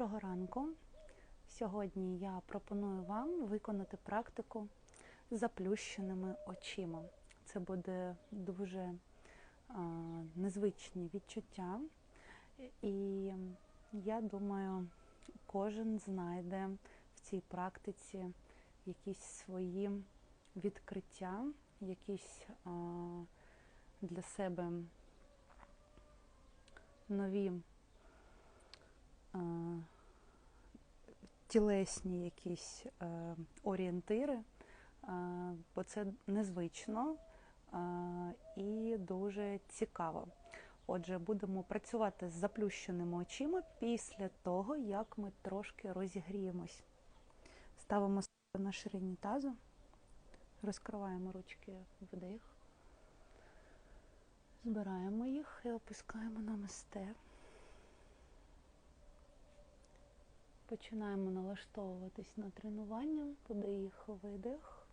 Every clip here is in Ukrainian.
Доброго ранку. Сьогодні я пропоную вам виконати практику з заплющеними очима. Це буде дуже незвичні відчуття, і я думаю, кожен знайде в цій практиці якісь свої відкриття, якісь для себе нові тілесні якісь е, орієнтири, е, бо це незвично е, і дуже цікаво. Отже, будемо працювати з заплющеними очима після того, як ми трошки розігріємось. Ставимо себе на ширині тазу, розкриваємо ручки вдих. Збираємо їх і опускаємо на мисте. Починаємо налаштовуватись на тренування, вдих, видих.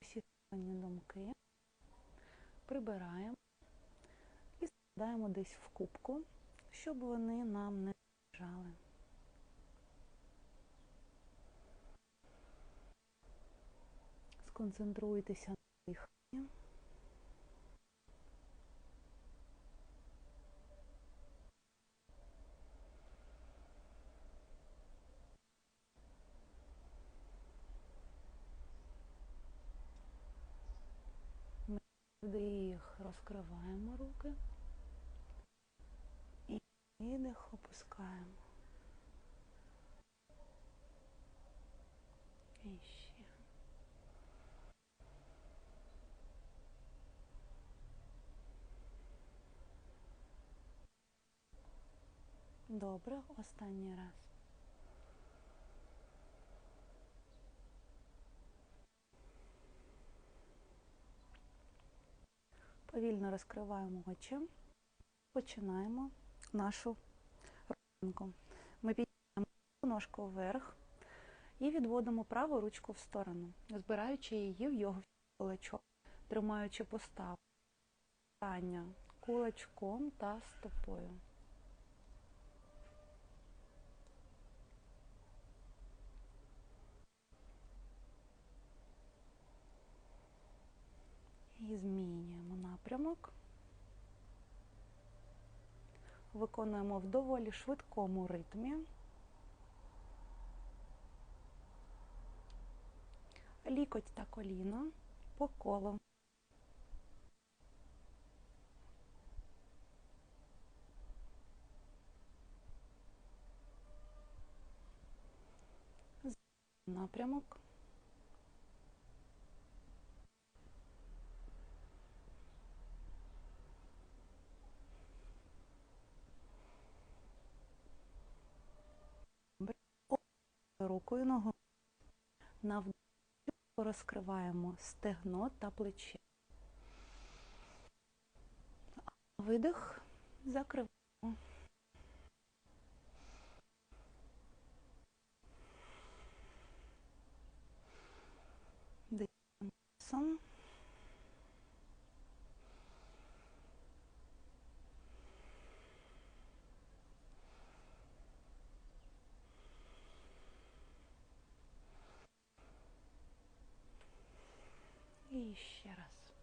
Всі думки. Прибираємо складаємо десь в кубку, щоб вони нам не лежали. Сконцентруйтеся на диханні. Вдих, розкриваємо руки. Видих опускаємо. І. Добре, останній раз. Повільно розкриваємо очі, починаємо нашу руханку. Ми піднімаємо ножку вверх і відводимо праву ручку в сторону, збираючи її в його кулачок, тримаючи поставу кулачком та стопою. І змінюємо напрямок. Виконуємо в доволі швидкому ритмі. Лікоть та коліно по колу. Напрямок. Рукою ногою. На вдих розкриваємо стегно та плече. Видих, закриваємо. Дихаємо. І ще раз.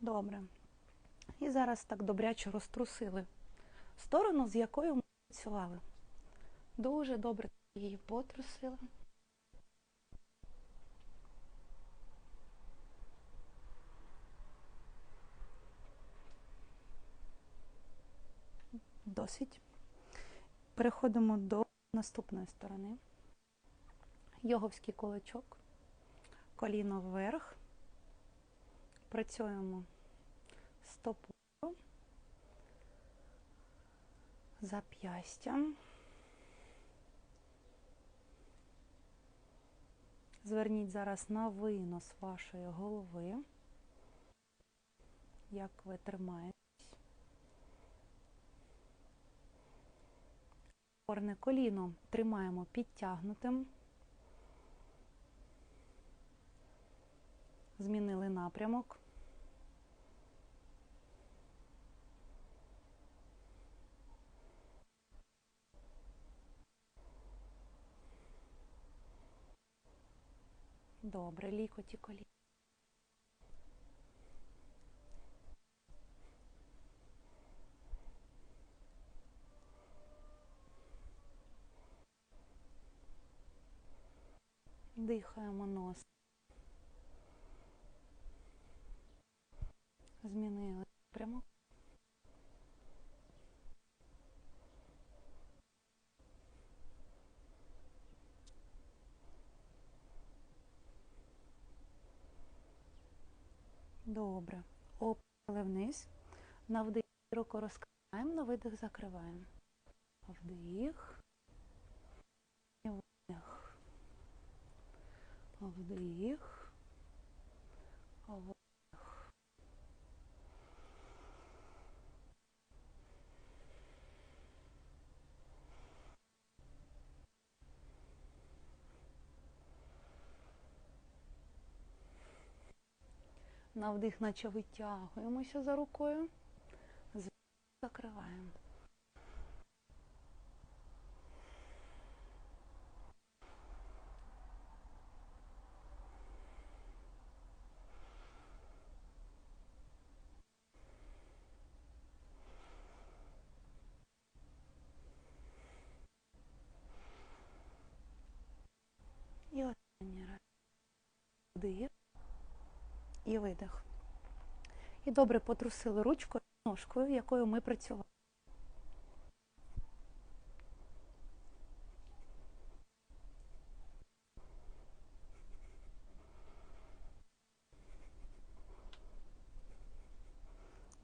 Добре. І зараз так добряче розтрусили сторону, з якою ми працювали. Дуже добре її потрусили. Досить. Переходимо до наступної сторони. Йоговський кулачок коліно вверх, працюємо стопою, зап'ястям. Зверніть зараз на винос вашої голови. як ви тримаєтесь. Опорне коліно тримаємо підтягнутим. Змінили напрямок. Добре, лікоті коліна. Дихаємо нос. Змінили прямо. Добре. Опали вниз. На вдих руку розкриваємо, на видих закриваємо. Вдих. І видих. Вдих. Видих. На вдих, наче витягуємося за рукою. Закриваємо. І останній раз. І видих. І добре потрусили ручкою, ножкою, якою ми працювали.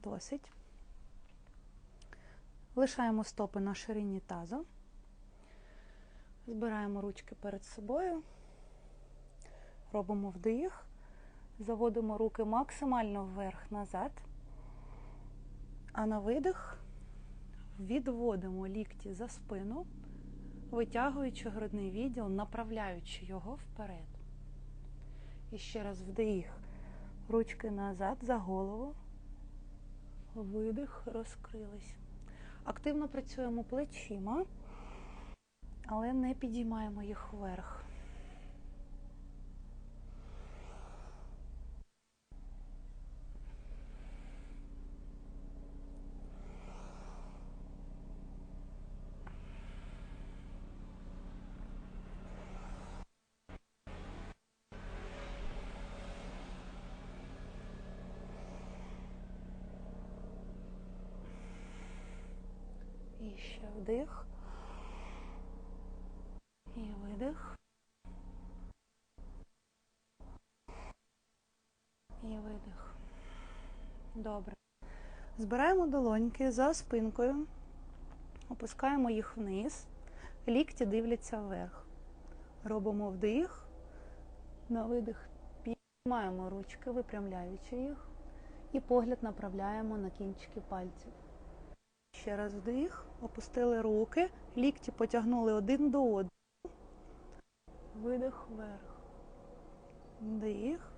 Досить. Лишаємо стопи на ширині тазу. Збираємо ручки перед собою. Робимо вдих. Заводимо руки максимально вверх-назад. А на видих відводимо лікті за спину, витягуючи грудний відділ, направляючи його вперед. І ще раз вдих. Ручки назад за голову. Видих, розкрились. Активно працюємо плечима, але не підіймаємо їх вверх. І ще вдих. І видих. І видих. Добре. Збираємо долоньки за спинкою, опускаємо їх вниз, лікті дивляться вверх. Робимо вдих, на видих піднімаємо ручки, випрямляючи їх, і погляд направляємо на кінчики пальців. Ще раз вдих, опустили руки, лікті потягнули один до одного. Видих вверх. Вдих.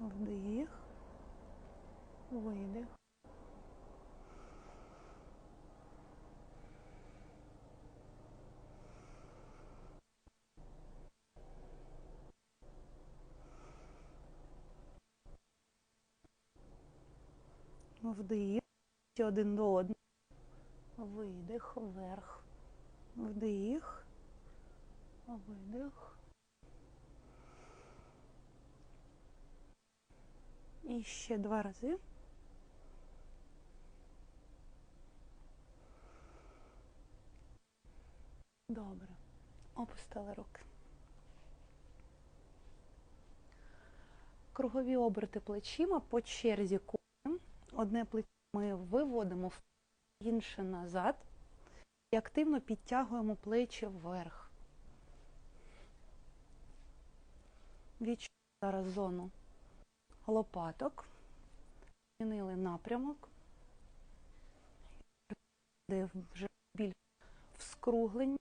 Вдих. Видих. Вдих. Один до одного. Видих вверх. Вдих. Видих. І ще два рази. Добре. Опустили руки. Кругові оберти плечима по черзі. Одне плече. Ми виводимо в інше назад і активно підтягуємо плечі вверх. Відчуваємо зараз зону лопаток, змінили напрямок, де вже більш в скругленні.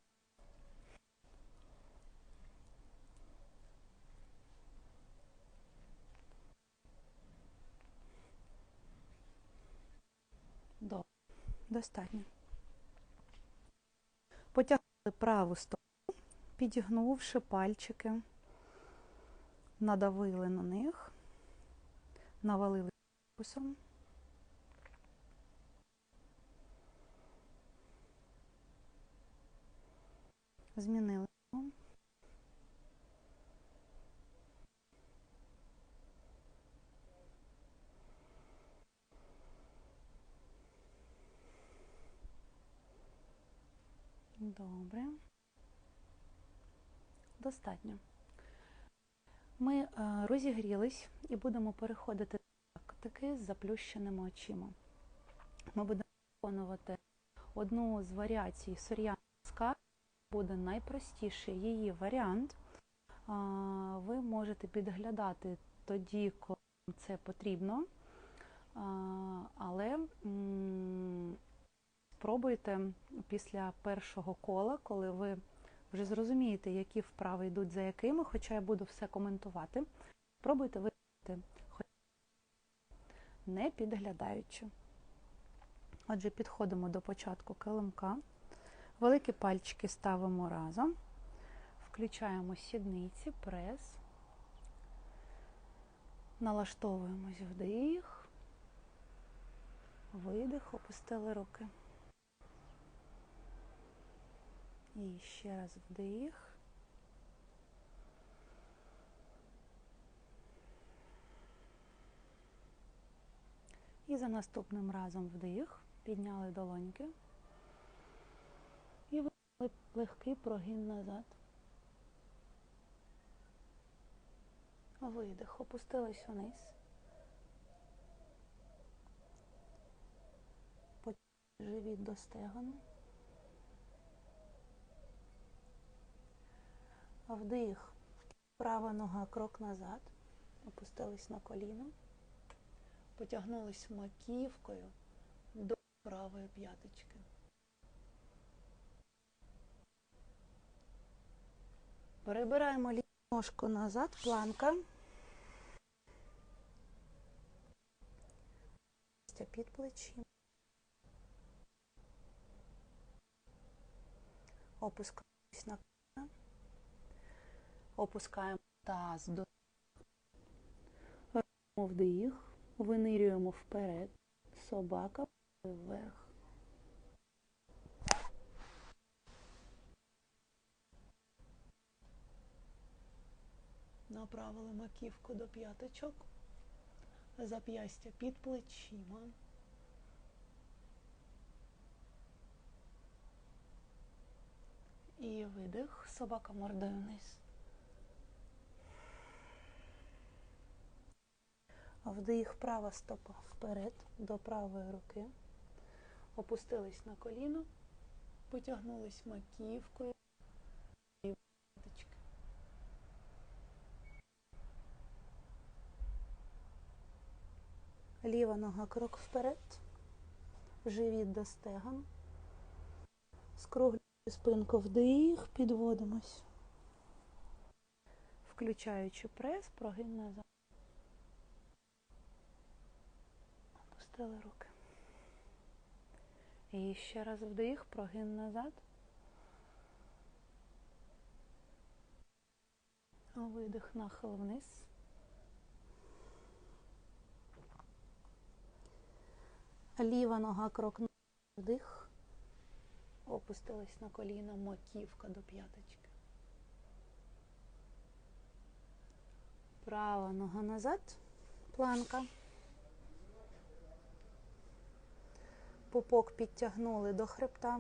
Добре, достатньо. Потягнули праву сторону, підігнувши пальчики, надавили на них, навалили корпусом. Змінили. Добре. Достатньо. Ми е, розігрілись і будемо переходити до практики з заплющеними очима. Ми будемо виконувати одну з варіацій сур'яна скар. Буде найпростіший її варіант. Ви можете підглядати тоді, коли це потрібно. Але спробуйте після першого кола, коли ви вже зрозумієте, які вправи йдуть за якими, хоча я буду все коментувати. Спробуйте виконати хоч не підглядаючи. Отже, підходимо до початку килимка. Великі пальчики ставимо разом, включаємо сідниці, прес, налаштовуємось вдих, видих, опустили руки. І ще раз вдих. І за наступним разом вдих, підняли долоньки. І вивели легкий прогін назад. Видих, опустились вниз. Потім живіт до стегону. Вдих, права нога крок назад, опустились на коліно, потягнулись маківкою до правої п'яточки. Перебираємо ліву ножку назад, планка. Під плечі. Опускаємось на. Опускаємо таз до робимо вдих, винирюємо вперед, собака вверх. Направили маківку до п'яточок, зап'ястя під плечима. І видих, собака мордою вниз. Вдих, права стопа вперед до правої руки. Опустились на коліно, потягнулись маківкою. І. Ліва нога крок вперед, живіт до стегон. Скруглюючи спинку вдих, підводимось. Включаючи прес, прогин назад. Опустили руки. І ще раз вдих, прогин назад. Видих, нахил вниз. Ліва нога крок на вдих. Опустилась на коліна, маківка до п'яточки. Права нога назад, планка. Пупок підтягнули до хребта.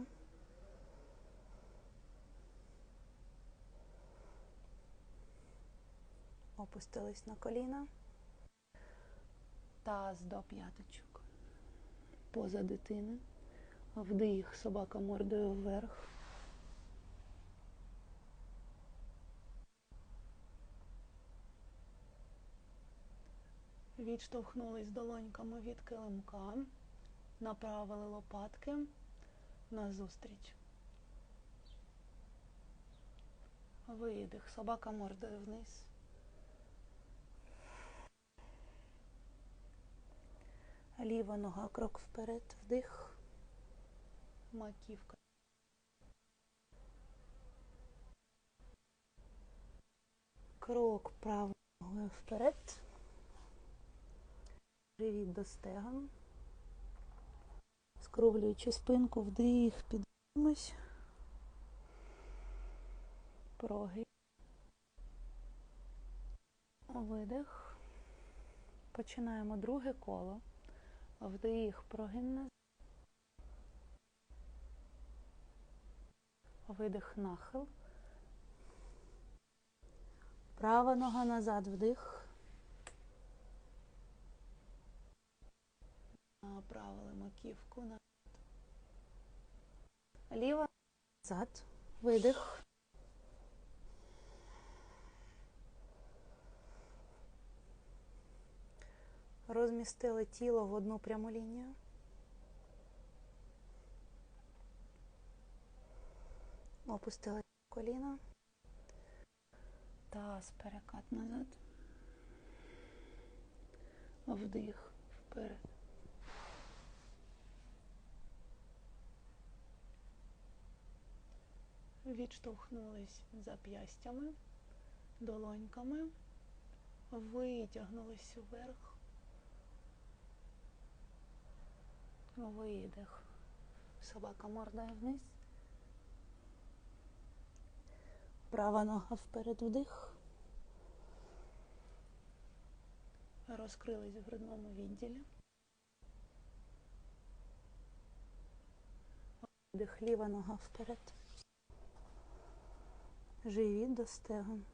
Опустились на коліна. Таз до п'яточок. Поза дитини. Вдих, собака мордою вверх. Відштовхнулись долоньками від килимка, направили лопатки назустріч. Видих, собака мордою вниз. Ліва нога крок вперед, вдих. Маківка. Крок правою вперед. Живіт до стегон. Скруглюючи спинку, вдих, піднімось. Прогиб. Видих. Починаємо друге коло. Вдих, прогин назад. Видих, нахил. Права нога назад, вдих. Направили маківку назад. Ліва назад. Видих. Розмістили тіло в одну пряму лінію. Опустили коліна. Таз, перекат назад. Вдих вперед. Відштовхнулись зап'ястями, долоньками, витягнулись вверх. Видих. Собака мордою вниз. Права нога вперед вдих. Розкрились в грудному відділі. Вдих, ліва нога вперед. Живіт до стегон.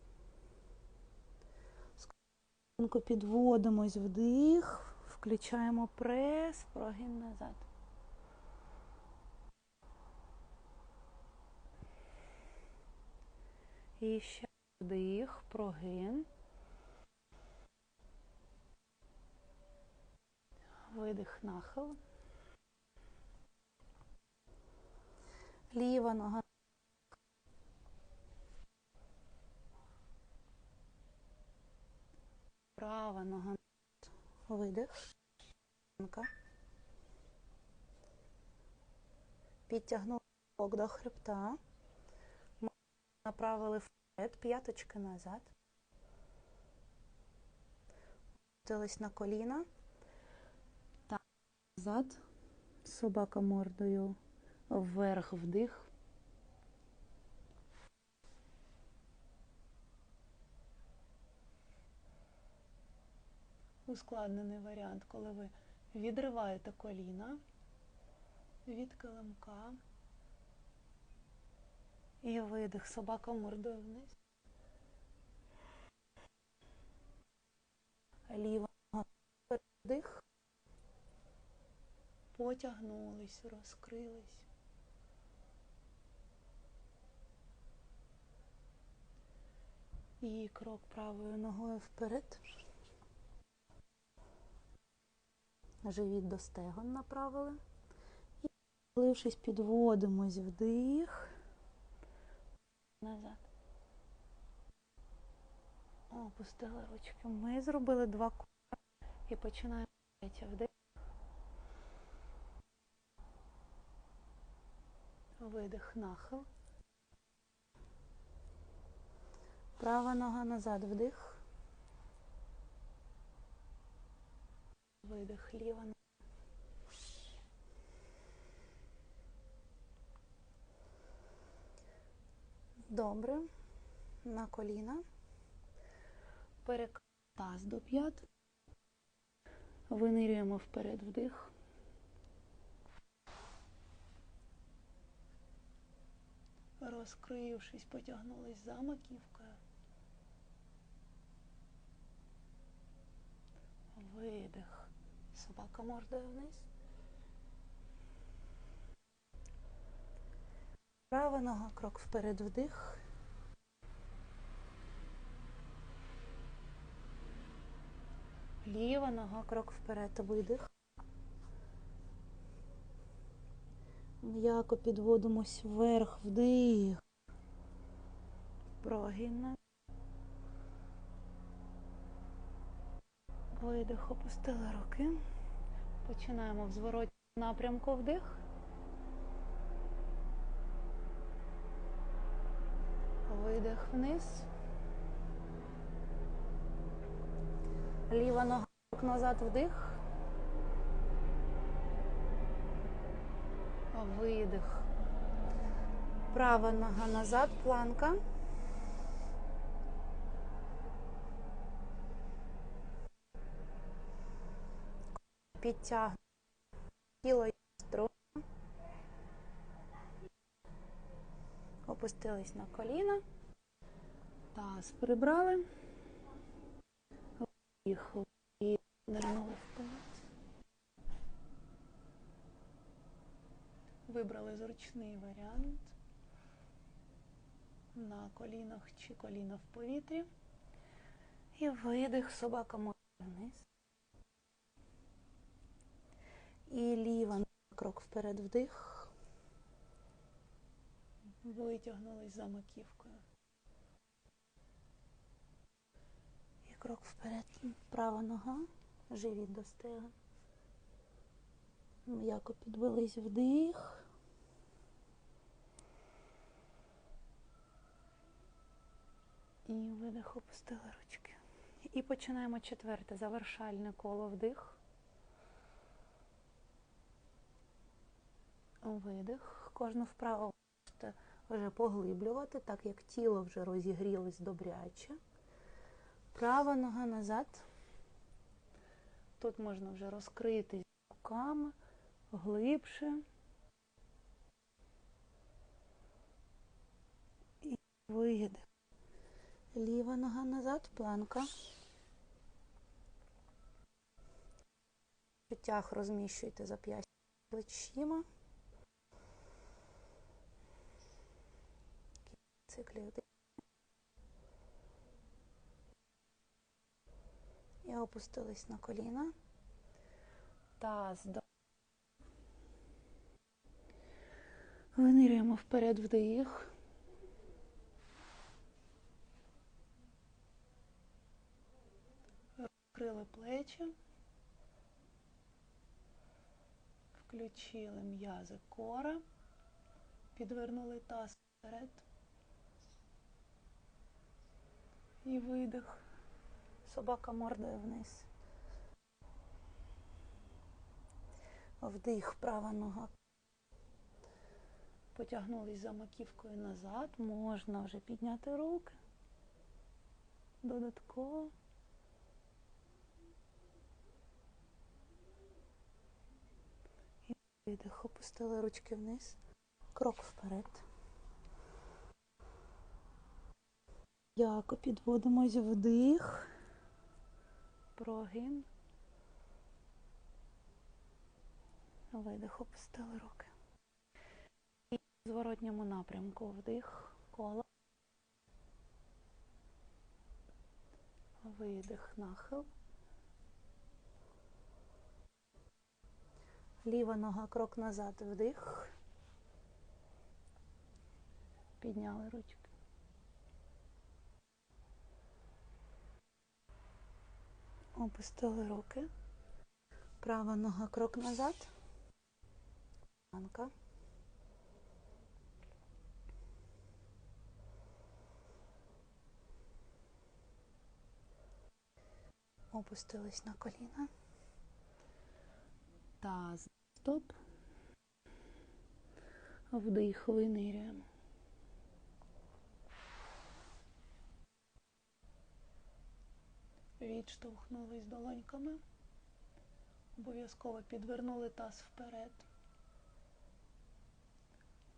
Скоренько підводимось вдих. Включаємо прес, прогин назад. І ще вдих, прогин. Видих, нахил. Ліва нога. Права нога. Видих. Підтягнули бок до хребта. Направили вперед, п'яточки назад. Опустились на коліна. Так, назад. Собака мордою вверх вдих. Ускладнений варіант, коли ви відриваєте коліна від килимка. І видих, собака мордою вниз. Ліва вдих. Потягнулись, розкрились. І крок правою ногою вперед. Живіт до стегон направили. І, влившись, підводимось вдих. Назад. Опустили ручки. Ми зробили два кола і починаємо третє вдих. Видих, нахил. Права нога назад, вдих. Видих, ліва. Добре. На коліна. Перекат таз до п'ят. Винирюємо вперед вдих. Розкрившись, потягнулись за маківкою. Видих. Собака мордою вниз. Права нога, крок вперед вдих. Ліва нога, крок вперед, видих. М'яко підводимось вверх, вдих. Прогін. Видих, опустили руки. Починаємо в зворотньому напрямку вдих. Видих вниз. Ліва нога назад вдих. Видих. Права нога назад, планка. Підтягнемо тіло строго. Опустились на коліна. Таз прибрали. Виїхали і нирнули вперед. Вибрали зручний варіант. На колінах чи коліна в повітрі. І видих, собака може вниз. І ліва нога, крок вперед вдих. Витягнулись за маківкою. І крок вперед. Права нога, живіт до стегон. М'яко підвелись вдих. І видих, опустили ручки. І починаємо четверте завершальне коло вдих. Видих. Кожну вправу можете вже поглиблювати, так як тіло вже розігрілось добряче. Права нога назад. Тут можна вже розкритись руками глибше. І видих. Ліва нога назад, планка. Підтяг розміщуйте зап'ястя плечима. Циклів І опустились на коліна. Таз до. Винирюємо вперед вдих. Розкрили плечі. Включили м'язи кора. Підвернули таз вперед. І видих. Собака мордою вниз. Вдих, права нога. Потягнулись за маківкою назад. Можна вже підняти руки. Додатково. І видих. Опустили ручки вниз. Крок вперед. Яко підводимось вдих. Прогин. Видих, опустили руки. І в зворотньому напрямку вдих, коло. Видих, нахил. Ліва нога крок назад, вдих. Підняли ручки. Опустили руки. Права нога крок назад. Планка. Опустились на коліна. Таз. Стоп. Вдих, винирюємо. Відштовхнулись долоньками. Обов'язково підвернули таз вперед.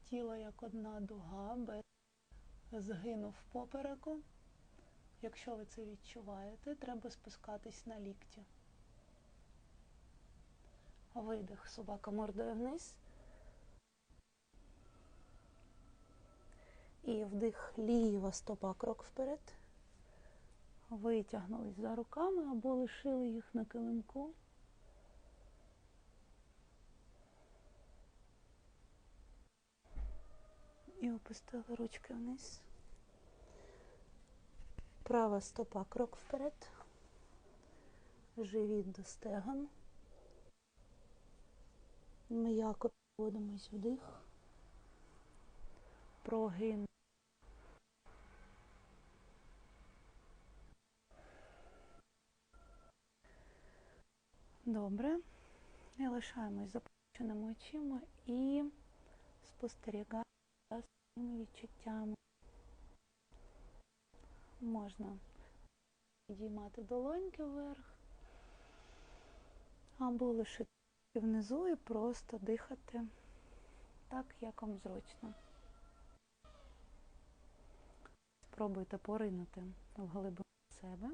Тіло як одна дуга, без згину попереку. Якщо ви це відчуваєте, треба спускатись на лікті. Видих, собака мордою вниз. І вдих ліва стопа крок вперед. Витягнулись за руками або лишили їх на килимку. І опустили ручки вниз. Права стопа крок вперед. Живіт до стегон. М'яко підводимось вдих. Прогин. Добре. І лишаємось запущеними очима і спостерігаємо за своїми відчуттями. Можна підіймати долоньки вверх, або лишити внизу і просто дихати так, як вам зручно. Спробуйте поринути в глибину себе.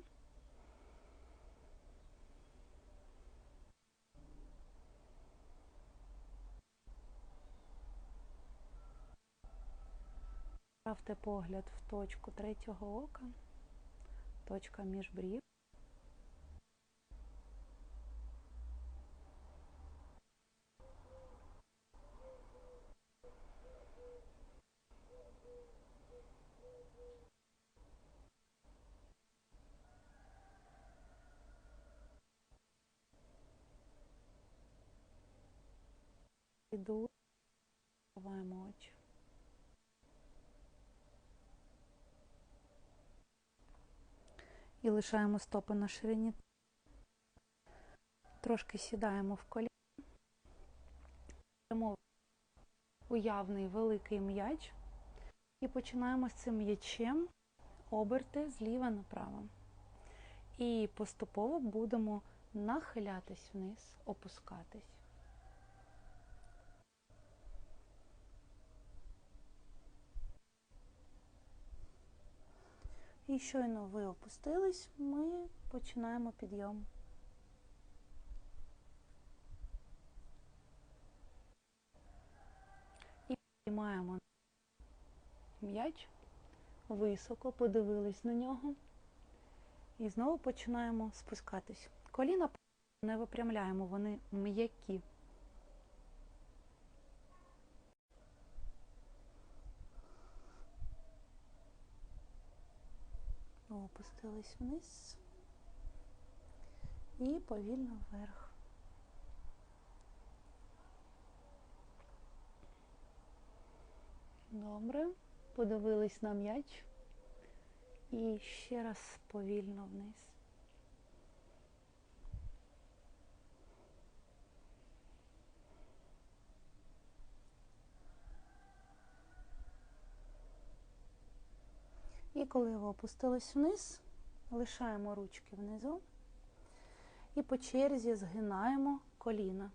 Ставте погляд в точку третього ока, точка між брів. Іду, закриваємо очі. І лишаємо стопи на ширині. Трошки сідаємо в коліна. Беремо уявний великий м'яч і починаємо з цим м'ячем оберти зліва направо. І поступово будемо нахилятись вниз, опускатись. І щойно ви опустились, ми починаємо підйом. І підіймаємо м'яч, високо, подивились на нього. І знову починаємо спускатись. Коліна не випрямляємо, вони м'які. Опустились вниз і повільно вверх. Добре. Подивились на м'яч і ще раз повільно вниз. І коли ви опустились вниз, лишаємо ручки внизу і по черзі згинаємо коліна.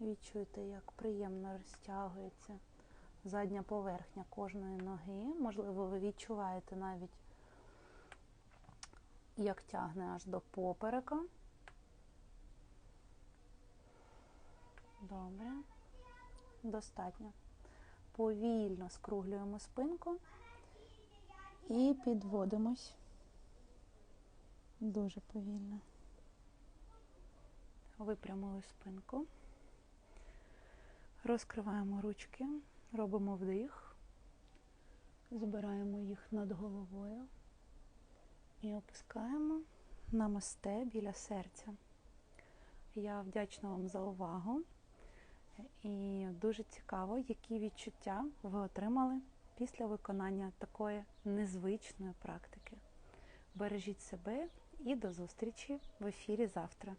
Відчуйте, як приємно розтягується задня поверхня кожної ноги. Можливо, ви відчуваєте навіть, як тягне аж до поперека. Добре. Достатньо. Повільно скруглюємо спинку і підводимось. Дуже повільно. Випрямили спинку. Розкриваємо ручки. Робимо вдих, збираємо їх над головою і опускаємо на мосте біля серця. Я вдячна вам за увагу і дуже цікаво, які відчуття ви отримали після виконання такої незвичної практики. Бережіть себе і до зустрічі в ефірі завтра.